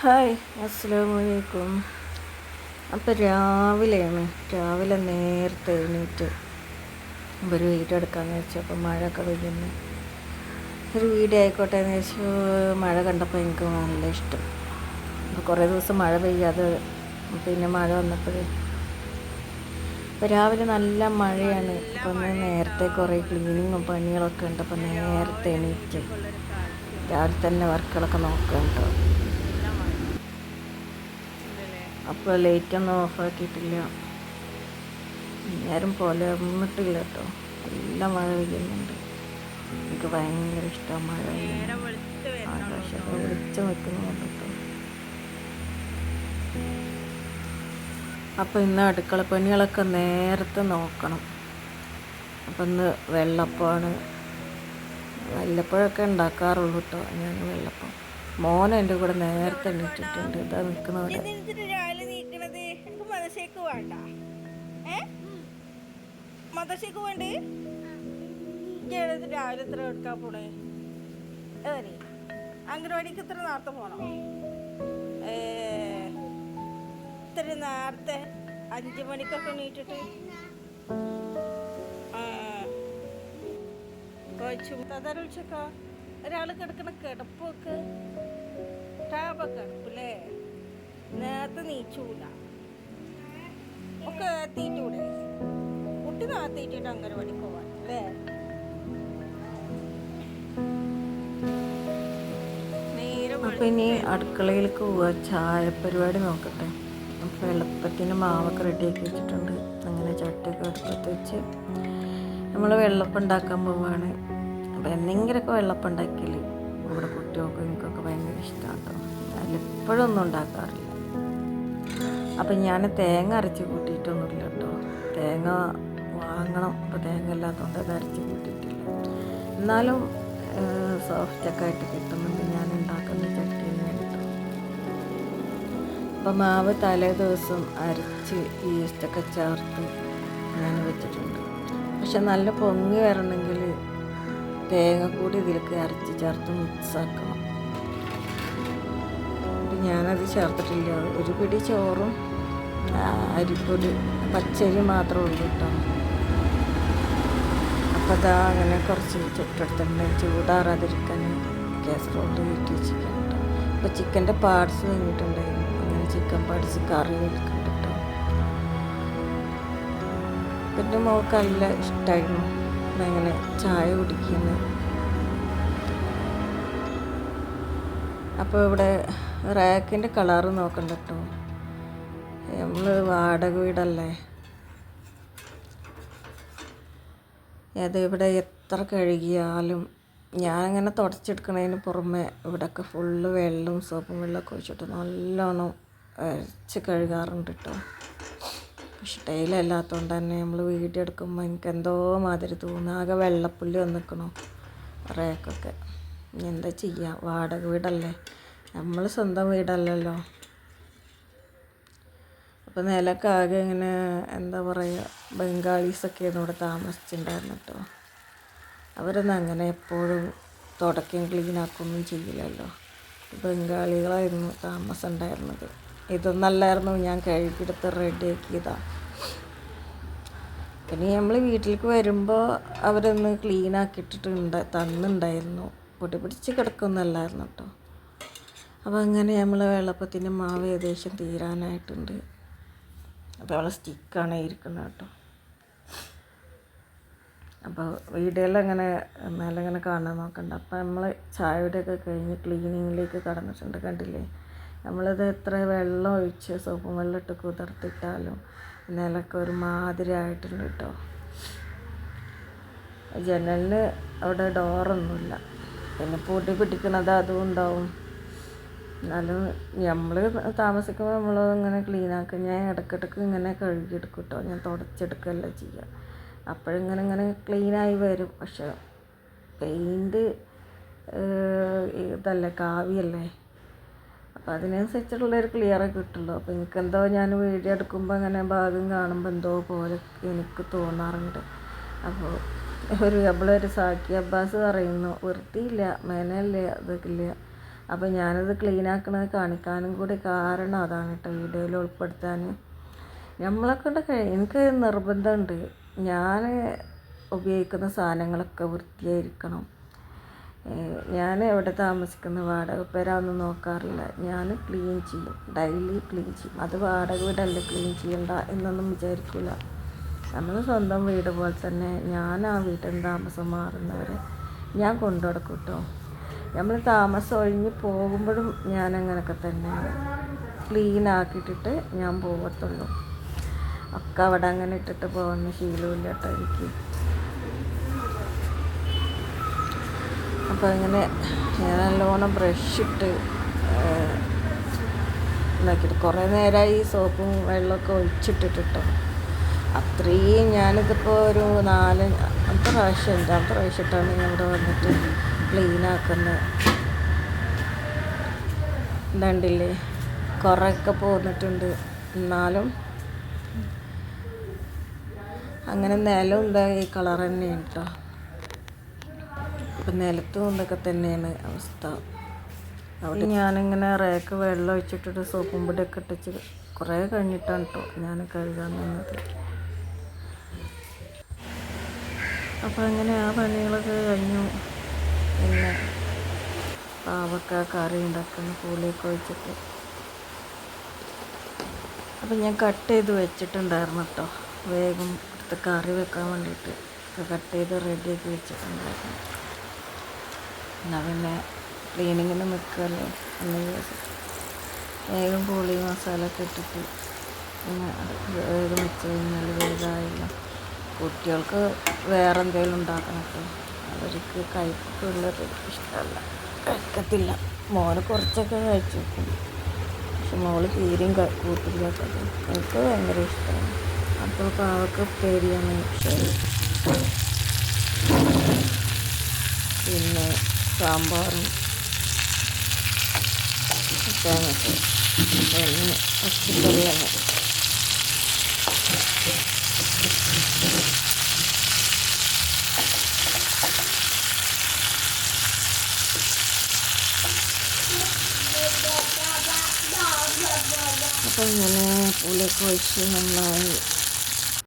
Hi അസ്സാം വലൈക്കും അപ്പോൾ രാവിലെയാണ്. രാവിലെ നേരത്തെ എഴുന്നേറ്റ് ഒരു വീഡിയോ എടുക്കാമെന്ന് വെച്ചു അപ്പോൾ മഴയൊക്കെ പെയ്യുന്നു. ഒരു വീഡിയോ ആയിക്കോട്ടെ എന്ന് വെച്ചു മഴ കണ്ടപ്പോൾ എനിക്ക് നല്ല ഇഷ്ടം. അപ്പോൾ കുറേ ദിവസം മഴ പെയ്യാതെ പിന്നെ മഴ വന്നപ്പോൾ ഇപ്പോൾ രാവിലെ നല്ല മഴയാണ്. അപ്പോൾ ഒന്ന് നേരത്തെ കുറേ ക്ലീനിങ്ങും പണികളൊക്കെ ഉണ്ട്. അപ്പോൾ നേരത്തെ എണീറ്റ് രാവിലെ തന്നെ വർക്കുകളൊക്കെ നോക്കാം കേട്ടോ അപ്പോൾ ലൈറ്റൊന്നും ഓഫാക്കിയിട്ടില്ല നേരം പോലെ വന്നിട്ടില്ല കേട്ടോ നല്ല മഴ പെയ്യുന്നുണ്ട്. എനിക്ക് ഭയങ്കര ഇഷ്ടമാണ് മഴ ആകാശമൊക്കെ വിളിച്ചു നിൽക്കുന്നുണ്ട് കേട്ടോ അപ്പോൾ ഇന്ന് അടുക്കള പണികളൊക്കെ നേരത്തെ നോക്കണം. അപ്പം ഇന്ന് വെള്ളപ്പമാണ് വല്ലപ്പോഴൊക്കെ ഉണ്ടാക്കാറുള്ളൂ കേട്ടോ ഞാൻ വെള്ളപ്പം. മോനെ എന്റെ കൂടെ നേരത്തെ എണീറ്റിട്ടുണ്ട്. ഇതാ നിൽക്കുന്നവിടെ. വേണ്ട ഏ? മദശേക്ക് വേണ്ടേ ഏത് രാവിലെ എത്ര എടുക്കാൻ പോണേ? അതെ അംഗനവാടിക്ക് ഇത്ര നേരത്തെ പോണോ. ഇത്ര നേരത്തെ അഞ്ചു മണിക്കൊക്കെ നീട്ടിട്ട് വിളിച്ചേക്കാ? ഒരാൾ കിടക്കണ കിടപ്പൊക്കെ ടാബൊക്കെ കിടപ്പില്ലേ? നേരത്തെ നീച്ചൂല. ഒക്കെ എത്തിയിട്ടൂടെ കുട്ടി നേരത്തെ അംഗനവാടിക്ക് പോവാൻ അല്ലേ? ഇനി അടുക്കളയിലേക്ക് പോവുക ചായ പരിപാടി നോക്കട്ടെ. അപ്പോൾ വെള്ളപ്പത്തിന് മാവൊക്കെ റെഡിയാക്കി വെച്ചിട്ടുണ്ട്. അങ്ങനെ ചട്ടിയൊക്കെ അടുപ്പത്ത് വെച്ച് നമ്മൾ വെള്ളപ്പം ഉണ്ടാക്കാൻ പോവുകയാണ് അപ്പോൾ എന്തെങ്കിലുമൊക്കെ വെള്ളപ്പം ഉണ്ടാക്കിയാൽ ഇവിടെ കുട്ടികൾക്കും എനിക്കൊക്കെ ഭയങ്കര ഇഷ്ടമാണ് കേട്ടോ അതിലെപ്പോഴും ഒന്നും ഉണ്ടാക്കാറില്ല. അപ്പം ഞാൻ തേങ്ങ അരച്ച് കൂട്ടിയിട്ടൊന്നുമില്ല കേട്ടോ. തേങ്ങ വാങ്ങണം. അപ്പോൾ തേങ്ങ ഇല്ലാത്തതുകൊണ്ട് അത് അരച്ച് കൂട്ടിയിട്ടില്ല. എന്നാലും സോഫ്റ്റൊക്കെ ആയിട്ട് കിട്ടുന്നുണ്ട്. ഞാൻ ഉണ്ടാക്കുന്ന ചട്ടി കേട്ടോ അപ്പം മാവ് തലേ ദിവസം അരച്ച് ഈസ്റ്റൊക്കെ ചേർത്ത് ഞാൻ വെച്ചിട്ടുണ്ട്. പക്ഷെ നല്ല പൊങ്ങി വരണമെങ്കിൽ തേങ്ങ കൂടി ഇതിലേക്ക് അരച്ച് ചേർത്ത് മിക്സാക്കണം ഞാനത് ചേർത്തിട്ടില്ല. ഒരു പിടി ചോറും അരിപ്പൊടി പച്ചരി മാത്രമേ ഉള്ളൂ കേട്ടോ. അപ്പോൾ അതാ അങ്ങനെ കുറച്ച് ചുട്ടെടുത്തിട്ടുണ്ട്. ചൂടാറാതിരിക്കാൻ കാസറോളിൽ വീട്ടി ചിക്കൻ കേട്ടോ. അപ്പോൾ ചിക്കന്റെ പാർട്സ് കഴിഞ്ഞിട്ടുണ്ടായിരുന്നു അങ്ങനെ ചിക്കൻ പാർട്സ് കറി വെക്കുന്നുണ്ട് കേട്ടോ. പിന്നെ മോൾക്ക് നല്ല ഇഷ്ടമായിരുന്നു അങ്ങനെ ചായ കുടിക്കുന്നത് അപ്പോൾ ഇവിടെ റാക്കിന്റെ കളറ് നോക്കണ്ട കേട്ടോ. നമ്മൾ വാടക വീടല്ലേ? അത് ഇവിടെ എത്ര കഴുകിയാലും ഞാനങ്ങനെ തുടച്ചെടുക്കണതിന് പുറമെ ഇവിടെയൊക്കെ ഫുള്ള് വെള്ളവും സോപ്പും വെള്ളമൊക്കെ ഒഴിച്ചിട്ട് നല്ലോണം അരച്ച് കഴുകാറുണ്ട് കേട്ടോ പക്ഷെ ടൈലല്ലാത്തതുകൊണ്ട് തന്നെ നമ്മൾ വീഡിയോ എടുക്കുമ്പോൾ എനിക്ക് എന്തോ മാതിരി തോന്നുന്നു. ആകെ വെള്ളപ്പുള്ളി വന്നിക്കണോ റേക്കൊക്കെ. എന്താ ചെയ്യുക വാടക വീടല്ലേ? നമ്മൾ സ്വന്തം വീടല്ലല്ലോ. അപ്പോൾ നിലക്കാകെ ഇങ്ങനെ എന്താ പറയുക ബംഗാളീസൊക്കെയാണ് ഇവിടെ താമസിച്ചിട്ടുണ്ടായിരുന്നു കേട്ടോ അവരൊന്നും അങ്ങനെ എപ്പോഴും തുടക്കം ക്ലീൻ ആക്കുകയൊന്നും ചെയ്യില്ലല്ലോ. ബംഗാളികളായിരുന്നു താമസം ഉണ്ടായിരുന്നത് ഇതൊന്നല്ലായിരുന്നു ഞാൻ കഴുകിയെടുത്ത് റെഡിയാക്കിയതാണ് പിന്നെ നമ്മൾ വീട്ടിലേക്ക് വരുമ്പോൾ അവരൊന്ന് ക്ലീൻ ആക്കിയിട്ടിട്ടുണ്ട് തന്നുണ്ടായിരുന്നു. പൊടി പിടിച്ച് കിടക്കുന്നല്ലായിരുന്നു കേട്ടോ അപ്പോൾ അങ്ങനെ നമ്മൾ വെള്ളപ്പത്തിന്റെ മാവ് ഏകദേശം തീരാനായിട്ടുണ്ട്. അപ്പോൾ അവളെ സ്റ്റിക്കാണ് ഇരിക്കുന്നത് കേട്ടോ. അപ്പോൾ വീടുകളിലങ്ങനെ മേലങ്ങനെ കാണാൻ നോക്കണ്ട. അപ്പോൾ നമ്മൾ ചായയുടെയൊക്കെ കഴിഞ്ഞ് ക്ലീനിങ്ങിലേക്ക് കടന്നിട്ടുണ്ട് കണ്ടില്ലേ? നമ്മളിത് എത്ര വെള്ളം ഒഴിച്ച് സോപ്പും വെള്ളം ഇട്ട് കുതിർത്തിട്ടാലും നിലയ്ക്ക് ഒരു മാതിരി ആയിട്ടുണ്ട് കേട്ടോ. ജനലിന് അവിടെ ഡോറൊന്നുമില്ല പിന്നെ പൊടി പിടിക്കുന്നത് അതും ഉണ്ടാവും. എന്നാലും നമ്മൾ താമസിക്കുമ്പോൾ നമ്മൾ ഇങ്ങനെ ക്ലീൻ ആക്കും. ഞാൻ ഇടയ്ക്കിടയ്ക്ക് ഇങ്ങനെ കഴുകിയെടുക്കും കേട്ടോ ഞാൻ തുടച്ചെടുക്കുകയല്ല ചെയ്യുക അപ്പോഴിങ്ങനെ ഇങ്ങനെ ക്ലീനായി വരും. പക്ഷെ പെയിന്റ് ഇതല്ലേ കാവിയല്ലേ? അപ്പോൾ ഒരു ക്ലിയർ കിട്ടുള്ളൂ. അപ്പോൾ എനിക്കെന്തോ ഞാൻ വീഡിയോ എടുക്കുമ്പോൾ അങ്ങനെ ഭാഗം കാണുമ്പോൾ എന്തോ പോലെ എനിക്ക് തോന്നാറുണ്ട്. അപ്പോൾ ഒരു നമ്മളൊരു സാക്കി അബ്ബാസ് പറയുന്നു വൃത്തിയില്ല മേനല്ല ഇതൊക്കെ ഇല്ല? അപ്പോൾ ഞാനത് ക്ലീൻ ആക്കണത് കാണിക്കാനും കൂടി കാരണം അതാണ് കേട്ടോ വീഡിയോയിൽ ഉൾപ്പെടുത്താൻ. നമ്മളെ കൊണ്ട് എനിക്ക് നിർബന്ധമുണ്ട് ഞാൻ ഉപയോഗിക്കുന്ന സാധനങ്ങളൊക്കെ വൃത്തിയായിരിക്കണം. ഞാൻ എവിടെ താമസിക്കുന്ന വാടക പേരാന്ന് നോക്കാറില്ല. ഞാൻ ക്ലീൻ ചെയ്യും. ഡെയിലി ക്ലീൻ ചെയ്യും. അത് വാടക വീടല്ലേ ക്ലീൻ ചെയ്യണ്ട എന്നൊന്നും വിചാരിക്കില്ല നമ്മൾ സ്വന്തം വീട് പോലെ തന്നെ ഞാൻ ആ വീട്ടിൽ താമസം മാറുന്നവരെ ഞാൻ കൊണ്ടു കൊടുക്കും കേട്ടോ നമ്മൾ താമസം ഒഴിഞ്ഞ് പോകുമ്പോഴും ഞാൻ അങ്ങനെയൊക്കെ തന്നെ ക്ലീൻ ആക്കിയിട്ടിട്ട് ഞാൻ പോകത്തുള്ളൂ ഒക്കെ അവിടെ അങ്ങനെ ഇട്ടിട്ട് പോകുന്ന ശീലമില്ല കേട്ടോ എനിക്ക്. അപ്പോൾ ഇങ്ങനെ ഞാൻ നല്ലോണം ബ്രഷ് ഇട്ട് ഇതാക്കിയിട്ട് കുറേ നേരമായി സോപ്പും വെള്ളമൊക്കെ ഒഴിച്ചിട്ടിട്ടോ അത്രയും ഞാനിതിപ്പോൾ ഒരു നാല് അത്ര പ്രാവശ്യം അഞ്ചാമത്തെ പ്രാവശ്യമായിട്ടാണ് ഞാൻ ഇവിടെ വന്നിട്ട്. ക്ലീൻ ആക്കുന്നത് ഇതുണ്ടില്ലേ? കുറേയൊക്കെ പോന്നിട്ടുണ്ട്. എന്നാലും അങ്ങനെ നിലം എന്താ ഈ കളർ തന്നെയാണ് കേട്ടോ. ഇപ്പം നിലത്തും ഇതൊക്കെ തന്നെയാണ് അവസ്ഥ. അവിടെ ഞാനിങ്ങനെ റേക്ക് വെള്ളം ഒഴിച്ചിട്ടിട്ട് സോപ്പും പൊടിയൊക്കെ ഇട്ടിച്ച് കുറേ കഴിഞ്ഞിട്ടാണ് കേട്ടോ ഞാൻ കഴുകാൻ നിന്നത് അപ്പോൾ അങ്ങനെ ആ പണികളൊക്കെ കഴിഞ്ഞു പാവക്ക കറി ഉണ്ടാക്കുന്ന പൂളിയൊക്കെ ഒഴിച്ചിട്ട് അപ്പം ഞാൻ കട്ട് ചെയ്ത് വെച്ചിട്ടുണ്ടായിരുന്നു കേട്ടോ വേഗം എടുത്ത് കറി വെക്കാൻ വേണ്ടിയിട്ട് കട്ട് ചെയ്ത് റെഡിയാക്കി വെച്ചിട്ടുണ്ടായിരുന്നു. എന്നാൽ പിന്നെ ക്ലീനിങ്ങിന് നിൽക്കല്ലേ എന്ന് വേഗം പുളി മസാല ഒക്കെ ഇട്ടിട്ട് പിന്നെ വേഗം വെച്ച് കഴിഞ്ഞാൽ വേഗമായില്ല കുട്ടികൾക്ക് വേറെ എന്തെങ്കിലും ഉണ്ടാക്കണം അവർക്ക് കയ്പുള്ളത് ഇഷ്ടമല്ല. കഴിക്കത്തില്ല മോന് കുറച്ചൊക്കെ കഴിച്ചു. പക്ഷെ മോൾ തീരെയും കൂട്ടില്ല കേട്ടോ എനിക്ക് ഭയങ്കര ഇഷ്ടമാണ് അപ്പോൾ പാവക്ക് ഉപ്പേരിയാണ് പിന്നെ സാമ്പാറും തേങ്ങയൊക്കെ പിന്നെ പച്ചക്കറിയാണ് അപ്പോൾ ഇങ്ങനെ പുളിയൊക്കെ ഒഴിച്ച് നന്നായി